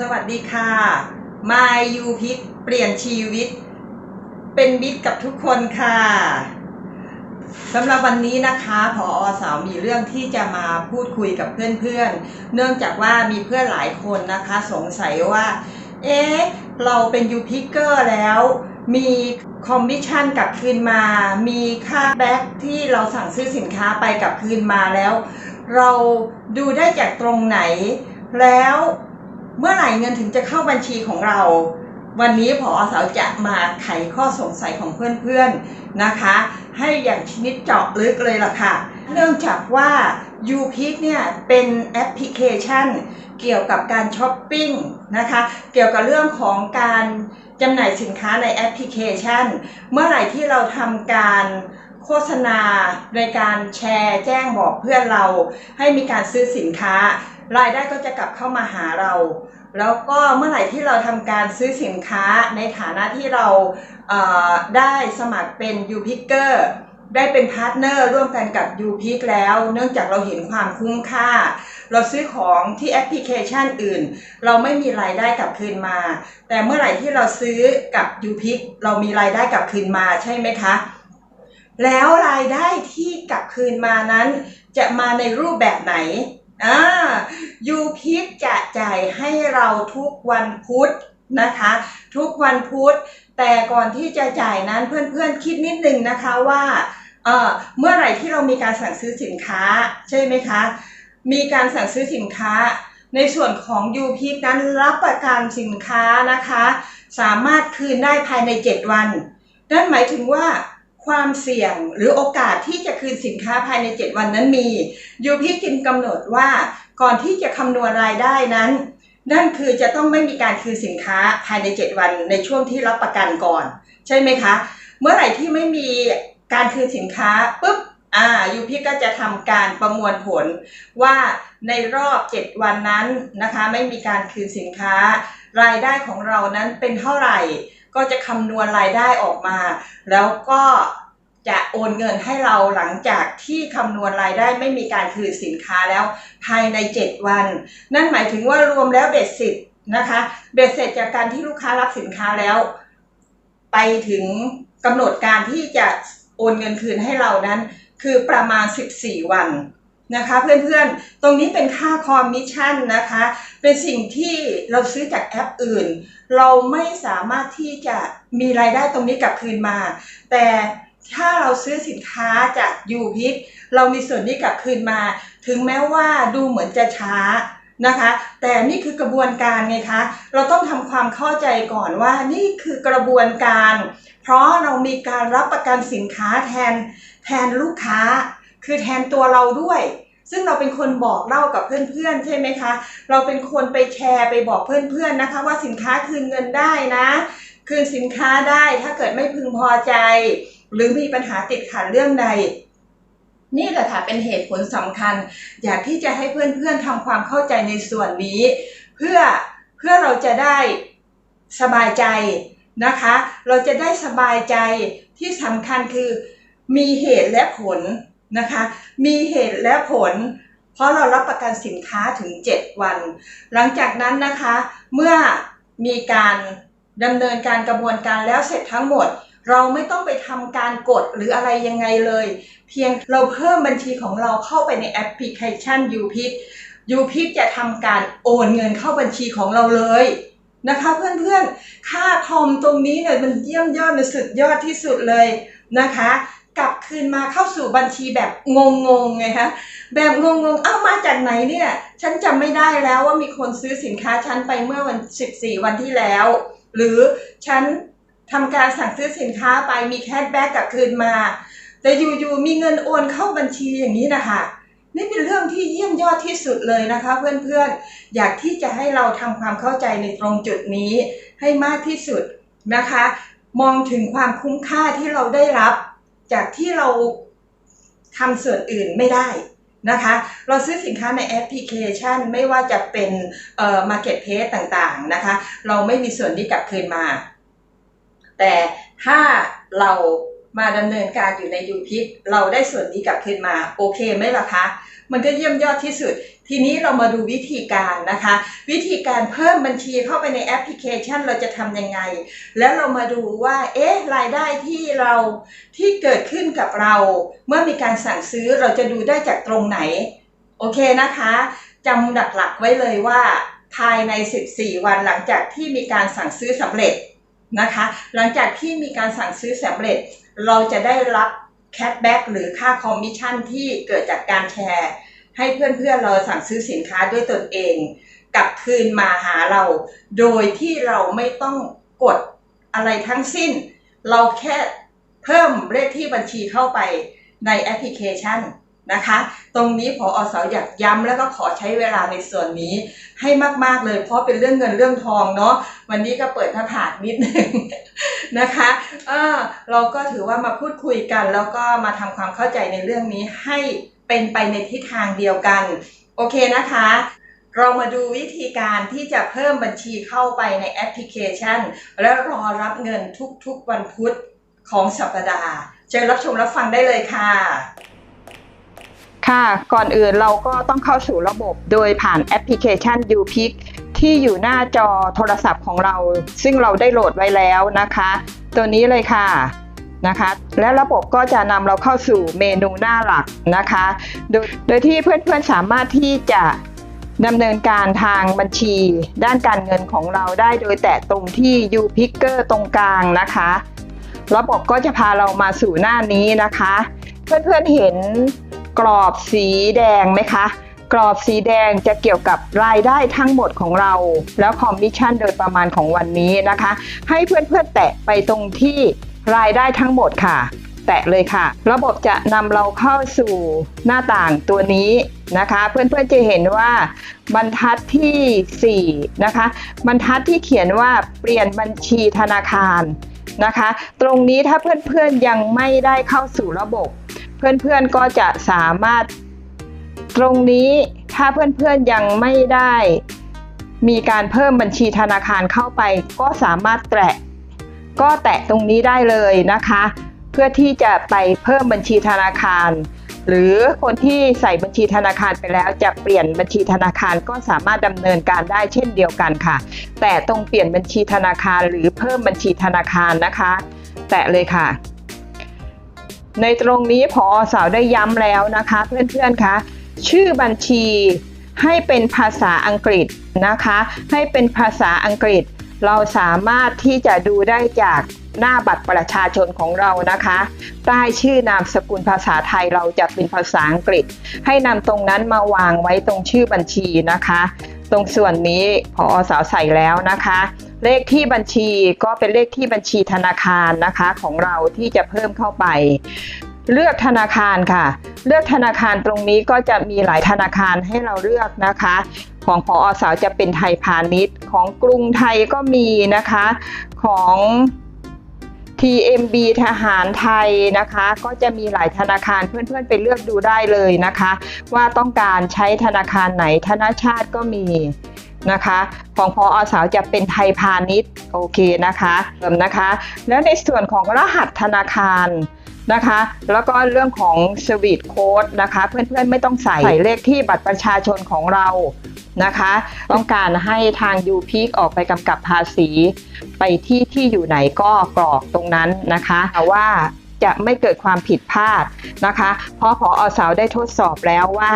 สวัสดีค่ะ My You Pick เปลี่ยนชีวิต เป็นมิตรกับทุกคนค่ะสำหรับวันนี้นะคะพออสาวมีเรื่องที่จะมาพูดคุยกับเพื่อนๆ เนื่องจากว่ามีเพื่อนหลายคนนะคะ สงสัยว่า เอ๊ะ เราเป็นยูพิกเกอร์แล้ว มีคอมมิชชั่นกลับคืนมา มีค่าแบ็กที่เราสั่งซื้อสินค้าไปกลับคืนมาแล้ว เราดูได้จากตรงไหนแล้ว เมื่อไหร่เงินถึงจะเข้าบัญชีของเรา วันนี้ผอสาวจะมาไขข้อสงสัยของเพื่อนๆนะคะ ให้อย่างชนิดเจาะลึกเลยล่ะค่ะ เนื่องจากว่า u p i c เนี่ยเป็นแอปพลิเคชัน เกี่ยวกับการช้อปปิ้งนะคะ เกี่ยวกับเรื่องของการจำหน่ายสินค้าในแอปพลิเคชัน เมื่อไหร่ที่เราทำการโฆษณาในการแชร์แจ้งบอกเพื่อนเราให้มีการซื้อสินค้า รายได้ก็จะกลับเข้ามาหาเรา แล้วก็เมื่อไหร่ที่เราทำการซื้อสินค้าในฐานะที่เราเได้สมัครเป็น u p i c k e r ได้เป็นพาร์ทเนอร์ร่วมกันกับ u p i c แล้ว เนื่องจากเราเห็นความคุ้มค่า เราซื้อของที่แอปพลิเคชันอื่น เราไม่มีรายได้กลับคืนมา แต่เมื่อไหร่ที่เราซื้อกับ u p i c เรามีรายได้กลับคืนมาใช่ไหมคะ แล้วรายได้ที่กลับคืนมานั้น จะมาในรูปแบบไหน อ่ายูพิกจะจ่ายให้เราทุกวันพุธนะคะ ทุกวันพุธ แต่ก่อนที่จะจ่ายนั้นเพื่อนๆคิดนิดนึงนะคะว่าเออเมื่อไหร่ที่เรามีการสั่งซื้อสินค้าใช่ไหมคะ มีการสั่งซื้อสินค้า ในส่วนของยูพิกนั้นรับประกันสินค้านะคะ สามารถคืนได้ภายใน 7 วัน นั่นหมายถึงว่า ความเสี่ยงหรือโอกาสที่จะคืนสินค้าภายใน 7 วันนั้นมียูพิกจึงกำหนดว่าก่อนที่จะคำนวณรายได้นั้น นั่นคือจะต้องไม่มีการคืนสินค้าภายใน 7 วันในช่วงที่รับประกันก่อน ใช่ไหมคะ เมื่อไหร่ที่ไม่มีการคืนสินค้าปุ๊บอ่ายูพิก็จะทำการประมวลผลว่าในรอบ 7 วันนั้นนะคะ ไม่มีการคืนสินค้ารายได้ของเรานั้นเป็นเท่าไหร่ ก็จะคำนวณรายได้ออกมา แล้วก็จะโอนเงินให้เราหลังจากที่คำนวณรายได้ไม่มีการคืนสินค้าแล้วภายใน 7 วัน นั่นหมายถึงว่ารวมแล้วเบ็ดเสร็จนะคะเบ็ดเสร็จจากการที่ลูกค้ารับสินค้าแล้ว ไปถึงกำหนดการที่จะโอนเงินคืนให้เรานั้น คือประมาณ 14 วัน นะคะเพื่อนๆ ตรงนี้เป็นค่าคอมมิชชั่นนะคะ เป็นสิ่งที่เราซื้อจากแอปอื่น เราไม่สามารถที่จะมีรายได้ตรงนี้กลับคืนมา แต่ถ้าเราซื้อสินค้าจากยูพิกเรามีส่วนนี้กลับคืนมา ถึงแม้ว่าดูเหมือนจะช้านะคะ แต่นี่คือกระบวนการไงคะ เราต้องทำความเข้าใจก่อนว่านี่คือกระบวนการ เพราะเรามีการรับประกันสินค้าแทนแทนลูกค้า คือแทนตัวเราด้วย ซึ่งเราเป็นคนบอกเล่ากับเพื่อนๆ ใช่ไหมคะ เราเป็นคนไปแชร์ไปบอกเพื่อนๆนะคะ ว่าสินค้าคืนเงินได้นะ คืนสินค้าได้ถ้าเกิดไม่พึงพอใจ หรือมีปัญหาติดขัดเรื่องใดนี่แหละค่ะเป็นเหตุผลสำคัญ อยากที่จะให้เพื่อนๆทำความเข้าใจในส่วนนี้ เพื่อเพื่อเราจะได้สบายใจนะคะ เราจะได้สบายใจที่สำคัญคือมีเหตุและผล นะคะ มีเหตุและผล เพราะเรารับประกันสินค้าถึง 7 วัน หลังจากนั้นนะคะ เมื่อมีการดำเนินการกระบวนการแล้วเสร็จทั้งหมด เราไม่ต้องไปทำการกดหรืออะไรยังไงเลย เพียงเราเพิ่มบัญชีของเราเข้าไปในแอปพลิเคชัน u p i c u p i c จะทำการโอนเงินเข้าบัญชีของเราเลยนะคะ เพื่อนๆ ค่าคอมตรงนี้เนี่ยมันเยี่ยมยอดมันสุดยอดที่สุดเลยนะคะ กลับคืนมาเข้าสู่บัญชีแบบงงๆไงคะแบบงงๆเอ้ามาจากไหนเนี่ย ฉันจำไม่ได้แล้วว่ามีคนซื้อสินค้าฉันไปเมื่อวัน 14 วันที่แล้ว หรือฉันทำการสั่งซื้อสินค้าไปมีแคชแบ็กกลับคืนมา แต่อยู่ๆมีเงินโอนเข้าบัญชีอย่างนี้นะคะนี่เป็นเรื่องที่เยี่ยมยอดที่สุดเลยนะคะ เพื่อนๆ อยากที่จะให้เราทำความเข้าใจในตรงจุดนี้ให้มากที่สุดนะคะ มองถึงความคุ้มค่าที่เราได้รับ จากที่เราทำส่วนอื่นไม่ได้นะคะ เราซื้อสินค้าในแอปพลิเคชันไม่ว่าจะเป็นเอ่อมาร์เก็ตเพสต่างๆนะคะ เราไม่มีส่วนที่กลับคืนมา แต่ถ้าเรา มาดำเนินการอยู่ในยูพิกเราได้ส่วนนี้กลับคืนมาโอเคไหมล่ะคะ มันก็เยี่ยมยอดที่สุด ทีนี้เรามาดูวิธีการนะคะ วิธีการเพิ่มบัญชีเข้าไปในแอปพลิเคชันเราจะทำยังไง แล้วเรามาดูว่า เอ๊ะรายได้ที่เราที่เกิดขึ้นกับเรา เมื่อมีการสั่งซื้อเราจะดูได้จากตรงไหน โอเคนะคะจำหลักๆไว้เลยว่าภายใน 14 วันหลังจากที่มีการสั่งซื้อสำเร็จนะคะ หลังจากที่มีการสั่งซื้อสำเร็จ เราจะได้รับแคชแบ็กหรือค่าคอมมิชชั่นที่เกิดจากการแชร์ ให้เพื่อนๆเราสั่งซื้อสินค้าด้วยตนเอง กลับคืนมาหาเรา โดยที่เราไม่ต้องกดอะไรทั้งสิ้น เราแค่เพิ่มเลขที่บัญชีเข้าไปในแอปพลิเคชัน นะคะ ตรงนี้พออสอยากย้ำแล้วก็ขอใช้เวลาในส่วนนี้ให้มากๆเลย เพราะเป็นเรื่องเงินเรื่องทองเนาะวันนี้ก็เปิดหน้าผากนิดนึงนะคะเออเราก็ถือว่ามาพูดคุยกัน แล้วก็มาทำความเข้าใจในเรื่องนี้ให้เป็นไปในทิศทางเดียวกัน โอเคนะคะ เรามาดูวิธีการที่จะเพิ่มบัญชีเข้าไปในแอปพลิเคชัน แล้วรอรับเงินทุกๆวันพุธของสัปดาห์เชิญรับชมรับฟังได้เลยค่ะ ค่ะ ก่อนอื่นเราก็ต้องเข้าสู่ระบบโดยผ่านแอปพลิเคชัน u p i c ที่อยู่หน้าจอโทรศัพท์ของเรา ซึ่งเราได้โหลดไว้แล้วนะคะ ตัวนี้เลยค่ะนะคะ และระบบก็จะนำเราเข้าสู่เมนูหน้าหลักนะคะ โดยโดยที่เพื่อนๆสามารถที่จะดำเนินการทางบัญชีด้านการเงินของเราได้โดยแตะตรงที่ u p i c k e r ตรงกลางนะคะ ระบบก็จะพาเรามาสู่หน้านี้นะคะ เพื่อนๆเห็น กรอบสีแดงไหมคะ กรอบสีแดงจะเกี่ยวกับรายได้ทั้งหมดของเรา แล้วคอมมิชชั่นโดยประมาณของวันนี้นะคะ ให้เพื่อนๆแตะไปตรงที่รายได้ทั้งหมดค่ะ แตะเลยค่ะ ระบบจะนำเราเข้าสู่หน้าต่างตัวนี้นะคะ เพื่อนๆจะเห็นว่าบรรทัดที่ 4 นะคะ บรรทัดที่เขียนว่าเปลี่ยนบัญชีธนาคารนะคะ ตรงนี้ถ้าเพื่อนๆยังไม่ได้เข้าสู่ระบบ เพื่อนๆก็จะสามารถ ตรงนี้ถ้าเพื่อนๆยังไม่ได้ มีการเพิ่มบัญชีธนาคารเข้าไป ก็สามารถแตะ ก็แตะตรงนี้ได้เลยนะคะ เพื่อที่จะไปเพิ่มบัญชีธนาคาร หรือคนที่ใส่บัญชีธนาคารไปแล้วจะเปลี่ยนบัญชีธนาคารก็สามารถดำเนินการได้เช่นเดียวกันค่ะ แต่ตรงเปลี่ยนบัญชีธนาคารหรือเพิ่มบัญชีธนาคารนะคะ แตะเลยค่ะ ในตรงนี้พอสาวได้ย้ำแล้วนะคะ เพื่อนๆคะชื่อบัญชีให้เป็นภาษาอังกฤษนะคะ ให้เป็นภาษาอังกฤษ เราสามารถที่จะดูได้จากหน้าบัตรประชาชนของเรานะคะ ใต้ชื่อนามสกุลภาษาไทยเราจะเป็นภาษาอังกฤษ ให้นำตรงนั้นมาวางไว้ตรงชื่อบัญชีนะคะ ตรงส่วนนี้พอสาวใส่แล้วนะคะ เลขที่บัญชีก็เป็นเลขที่บัญชีธนาคารนะคะของเราที่จะเพิ่มเข้าไป เลือกธนาคารค่ะ เลือกธนาคารตรงนี้ก็จะมีหลายธนาคารให้เราเลือกนะคะ ของพออสาวจะเป็นไทยพาณิชย์ ของกรุงไทยก็มีนะคะของ TMB ทหารไทยนะคะ ก็จะมีหลายธนาคารเพื่อนๆไปเลือกดูได้เลยนะคะ ว่าต้องการใช้ธนาคารไหนธนาชาติก็มี นะคะ ของพออสาวจะเป็นไทยพาณิชย์โอเคนะคะเริ่มนะคะ แล้วในส่วนของรหัสธนาคารนะคะ แล้วก็เรื่องของสวีทโค้ดนะคะ เพื่อนๆไม่ต้องใส่ใส่เลขที่บัตรประชาชนของเรานะคะ ต้องการให้ทางยูพีกออกไปกำกับภาษี ไปที่ที่อยู่ไหนก็กรอกตรงนั้นนะคะว่าจะไม่เกิดความผิดพลาดนะคะ เพราะพออสาวได้ทดสอบแล้วว่า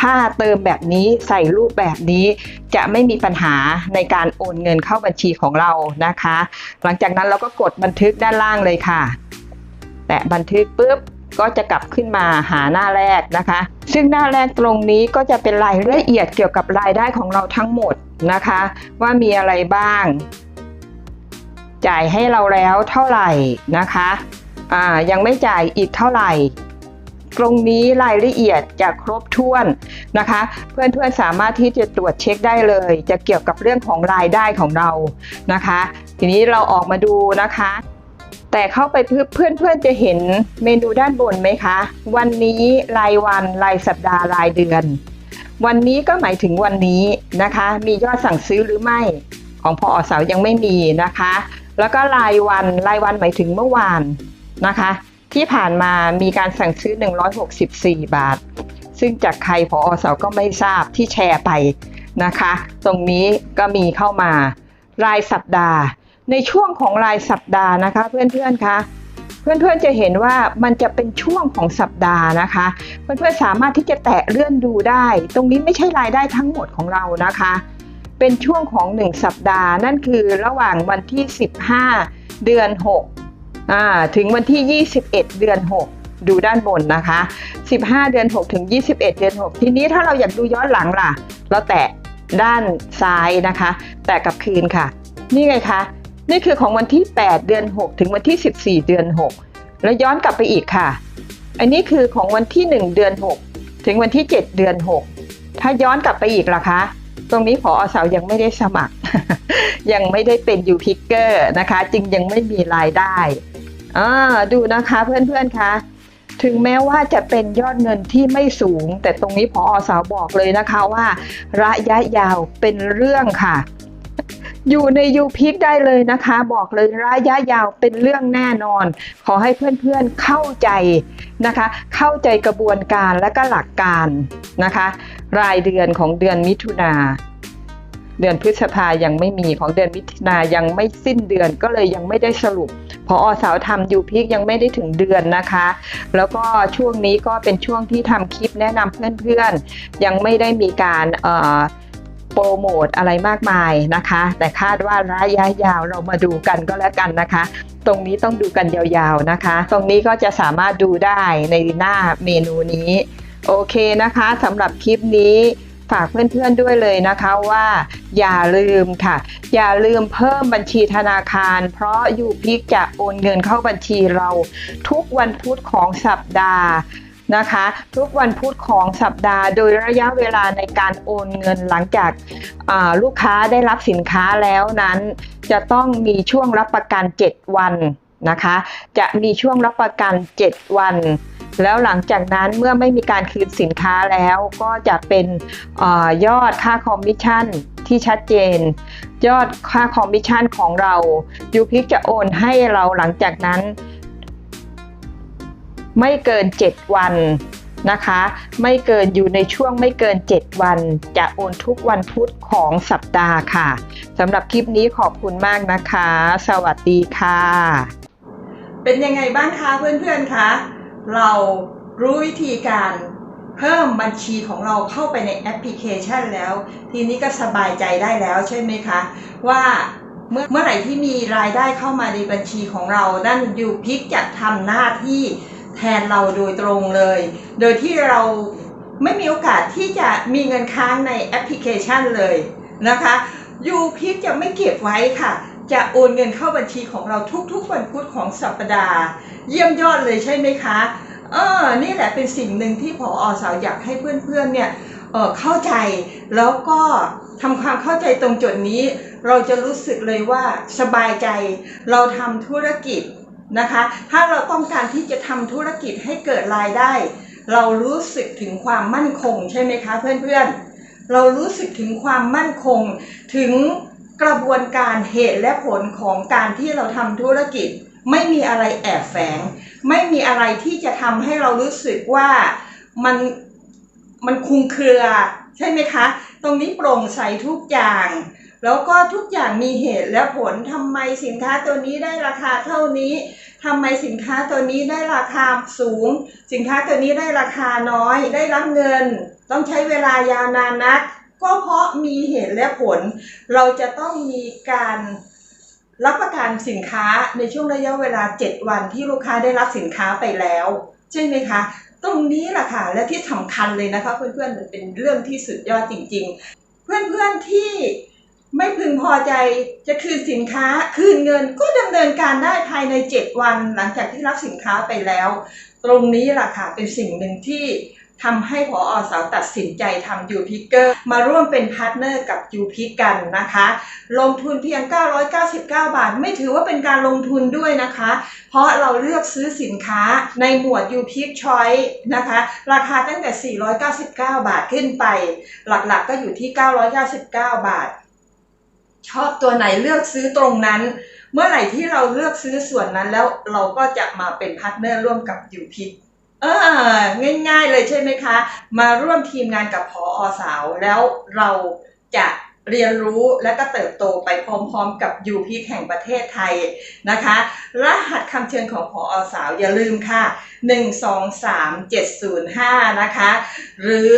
ถ้าเติมแบบนี้ใส่รูปแบบนี้ จะไม่มีปัญหาในการโอนเงินเข้าบัญชีของเรานะคะ หลังจากนั้นเราก็กดบันทึกด้านล่างเลยค่ะ แตะบันทึกปุ๊บก็จะกลับขึ้นมาหาหน้าแรกนะคะ ซึ่งหน้าแรกตรงนี้ก็จะเป็นรายละเอียดเกี่ยวกับรายได้ของเราทั้งหมดนะคะ ว่ามีอะไรบ้าง จ่ายให้เราแล้วเท่าไหร่นะคะ อ่ายังไม่จ่ายอีกเท่าไหร่ ตรงนี้รายละเอียดจะครบถ้วนนะคะ เพื่อนๆสามารถที่จะตรวจเช็คได้เลย จะเกี่ยวกับเรื่องของรายได้ของเรานะคะ ทีนี้เราออกมาดูนะคะ แต่เข้าไปเพื่อนเพื่อนๆจะเห็นเมนูด้านบนไหมคะ วันนี้รายวันรายสัปดาห์รายเดือน วันนี้ก็หมายถึงวันนี้นะคะ มียอดสั่งซื้อหรือไม่ของพออสาวยังไม่มีนะคะ แล้วก็รายวันรายวันหมายถึงเมื่อวานนะคะ ที่ผ่านมามีการสั่งซื้อ 164 บาท ซึ่งจากใครพออสก็ไม่ทราบที่แชร์ไปนะคะ ตรงนี้ก็มีเข้ามารายสัปดาห์ ในช่วงของรายสัปดาห์นะคะเพื่อนๆคะเพื่อนๆจะเห็นว่ามันจะเป็นช่วงของสัปดาห์นะคะ เพื่อนๆสามารถที่จะแตะเลื่อนดูได้ ตรงนี้ไม่ใช่รายได้ทั้งหมดของเรานะคะ เป็นช่วงของ 1 สัปดาห์ นั่นคือระหว่างวันที่ 15 เดือน 6 ถึงวันที่ 21 เดือน 6 ดูด้านบนนะคะ 15 เดือน 6 ถึง 21 เดือน 6 ทีนี้ถ้าเราอยากดูย้อนหลังล่ะ เราแตะด้านซ้ายนะคะ แตะกับคืนค่ะ นี่ไงคะ นี่คือของวันที่ 8 เดือน 6 ถึงวันที่ 14 เดือน 6 แล้วย้อนกลับไปอีกค่ะ อันนี้คือของวันที่ 1 เดือน 6 ถึงวันที่ 7 เดือน 6 ถ้าย้อนกลับไปอีกล่ะคะ ตรงนี้พออสาวยังไม่ได้สมัคร ยังไม่ได้เป็นยูพิกเกอร์นะคะ จึงยังไม่มีรายได้ อ่าดูนะคะเพื่อนๆคะถึงแม้ว่าจะเป็นยอดเงินที่ไม่สูง แต่ตรงนี้พออสาวบอกเลยนะคะว่า ระยะยาวเป็นเรื่องค่ะ อยู่ในยูพิกได้เลยนะคะ บอกเลยระยะยาวเป็นเรื่องแน่นอน ขอให้เพื่อนๆเข้าใจนะคะ เข้าใจกระบวนการและก็หลักการนะคะ รายเดือนของเดือนมิถุนาเดือนพฤษภายังไม่มีของเดือนมิถุนายังไม่สิ้นเดือนก็เลยยังไม่ได้สรุป พออสาวทำยูพิกยังไม่ได้ถึงเดือนนะคะ แล้วก็ช่วงนี้ก็เป็นช่วงที่ทำคลิปแนะนำเพื่อนๆ ยังไม่ได้มีการโปรโมทอะไรมากมายนะคะ แต่คาดว่าระยะยาวเรามาดูกันก็แล้วกันนะคะ ตรงนี้ต้องดูกันยาวๆนะคะ ตรงนี้ก็จะสามารถดูได้ในหน้าเมนูนี้ โอเคนะคะสำหรับคลิปนี้ ฝากเพื่อนๆด้วยเลยนะคะว่า อย่าลืมค่ะ อย่าลืมเพิ่มบัญชีธนาคาร เพราะยูพิกจะโอนเงินเข้าบัญชีเรา ทุกวันพุธของสัปดาห์นะคะทุกวันพุธของสัปดาห์ โดยระยะเวลาในการโอนเงินหลังจากาลูกค้าได้รับสินค้าแล้วนั้น จะต้องมีช่วงรับประกัน 7 วันนะคะ จะมีช่วงรับประกัน 7 วัน แล้วหลังจากนั้นเมื่อไม่มีการคืนสินค้าแล้วก็จะเป็นอยอดค่าคอมมิชชั่นที่ชัดเจน ยอดค่าคอมมิชชั่นของเรายูพิกจะโอนให้เราหลังจากนั้น ไม่เกิน 7 วันนะคะ ไม่เกินอยู่ในช่วงไม่เกิน 7 วัน จะโอนทุกวันพุธของสัปดาห์ค่ะสำหรับคลิปนี้ขอบคุณมากนะคะ สวัสดีค่ะ เป็นยังไงบ้างคะเพื่อนๆคะ เรารู้วิธีการเพิ่มบัญชีของเราเข้าไปในแอปพลิเคชันแล้ว ทีนี้ก็สบายใจได้แล้วใช่ไหมคะ ว่าเมื่อเมื่อไหร่ที่มีรายได้เข้ามาในบัญชีของเรานั่นยูพิกจะทำหน้าที่แทนเราโดยตรงเลย โดยที่เราไม่มีโอกาสที่จะมีเงินค้างในแอปพลิเคชันเลยนะคะยูพิกจะไม่เก็บไว้ค่ะ จะโอนเงินเข้าบัญชีของเราทุกๆวันพุธของสัปดาห์ เยี่ยมยอดเลยใช่ไหมคะเออนี่แหละเป็นสิ่งหนึ่งที่พออสาวอยากให้เพื่อนๆเนี่ยเออเข้าใจแล้วก็ทำความเข้าใจตรงจุดนี้ เราจะรู้สึกเลยว่าสบายใจ เราทำธุรกิจนะคะ ถ้าเราต้องการที่จะทำธุรกิจให้เกิดรายได้ เรารู้สึกถึงความมั่นคงใช่ไหมคะเพื่อนๆเรารู้สึกถึงความมั่นคงถึง กระบวนการเหตุและผลของการที่เราทำธุรกิจ ไม่มีอะไรแอบแฝง ไม่มีอะไรที่จะทำให้เรารู้สึกว่ามันมันคลุมเครือใช่ไหมคะ ตรงนี้โปร่งใสทุกอย่าง แล้วก็ทุกอย่างมีเหตุและผลทำไมสินค้าตัวนี้ได้ราคาเท่านี้ทำไมสินค้าตัวนี้ได้ราคาสูง สินค้าตัวนี้ได้ราคาน้อย ได้รับเงิน ต้องใช้เวลายาวนานนัก ก็เพราะมีเหตุและผล เราจะต้องมีการรับประกันสินค้าในช่วงระยะเวลา 7 วันที่ลูกค้าได้รับสินค้าไปแล้ว ใช่ไหมคะ ตรงนี้แหละค่ะ และที่สำคัญเลยนะคะเพื่อนๆมันเป็นเรื่องที่สุดยอดจริง ๆ เพื่อนๆที่ไม่พึงพอใจจะคืนสินค้าคืนเงินก็ดำเนินการได้ภายใน 7 วันหลังจากที่รับสินค้าไปแล้ว ตรงนี้แหละค่ะเป็นสิ่งหนึ่งที่ ทำให้พออสาวตัดสินใจทำยูพิกเกอร์มาร่วมเป็นพาร์ทเนอร์กับยูพิกกันนะคะ ลงทุนเพียง 999 บาท ไม่ถือว่าเป็นการลงทุนด้วยนะคะ เพราะเราเลือกซื้อสินค้าในหมวด u p i c Choice นะคะ ราคาตั้งแต่ 499 บาทขึ้นไป หลักๆก็อยู่ที่ 999 บาท ชอบตัวไหนเลือกซื้อตรงนั้นเมื่อไหร่ที่เราเลือกซื้อส่วนนั้นแล้วเราก็จะมาเป็นพาร์ทเนอร์ร่วมกับยูพิก เออง่าย ๆ เลยใช่ไหมคะ มาร่วมทีมงานกับพออสาวแล้วเราจะเรียนรู้และก็เติบโตไปพร้อมๆ กับยูพิกแห่งประเทศไทยนะคะ รหัสคำเชิญของพออสาวอย่าลืมค่ะ 123705 นะคะ หรือ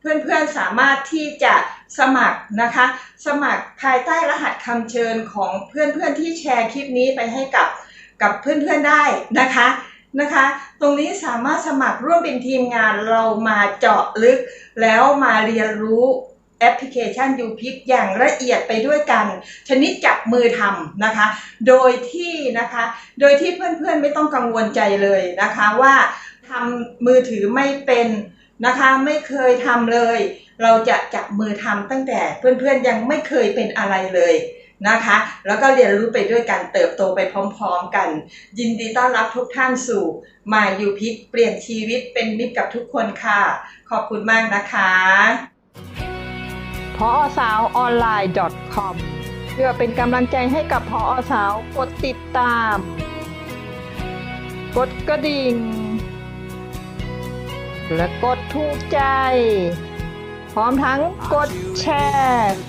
เพื่อนๆสามารถที่จะสมัครนะคะ สมัครภายใต้รหัสคำเชิญของเพื่อนๆที่แชร์คลิปนี้ไปให้กับกับเพื่อนๆได้นะคะ นะคะ ตรงนี้สามารถสมัครร่วมเป็นทีมงานเรามาเจาะลึก แล้วมาเรียนรู้แอปพลิเคชัน u p i c อย่างละเอียดไปด้วยกัน ชนิดจับมือทำนะคะ โดยที่นะคะ โดยที่เพื่อนๆไม่ต้องกังวลใจเลยนะคะว่าทำมือถือไม่เป็นนะคะไม่เคยทำเลย เราจะจับมือทำตั้งแต่เพื่อนๆยังไม่เคยเป็นอะไรเลย นะคะ แล้วก็เรียนรู้ไปด้วยกันเติบโตไปพร้อมๆกัน ยินดีต้อนรับทุกท่านสู่มายูพิกเปลี่ยนชีวิตเป็นมิตรกับทุกคนค่ะ ขอบคุณมากนะคะพอสาวออนไลน์ .com เพื่อเป็นกำลังใจให้กับพอสาวกดติดตาม กดกระดิ่ง และกดถูกใจ พร้อมทั้งกดแชร์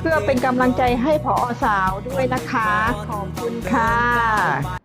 เพื่อเป็นกำลังใจให้ผอสาวด้วยนะคะ ขอบคุณค่ะ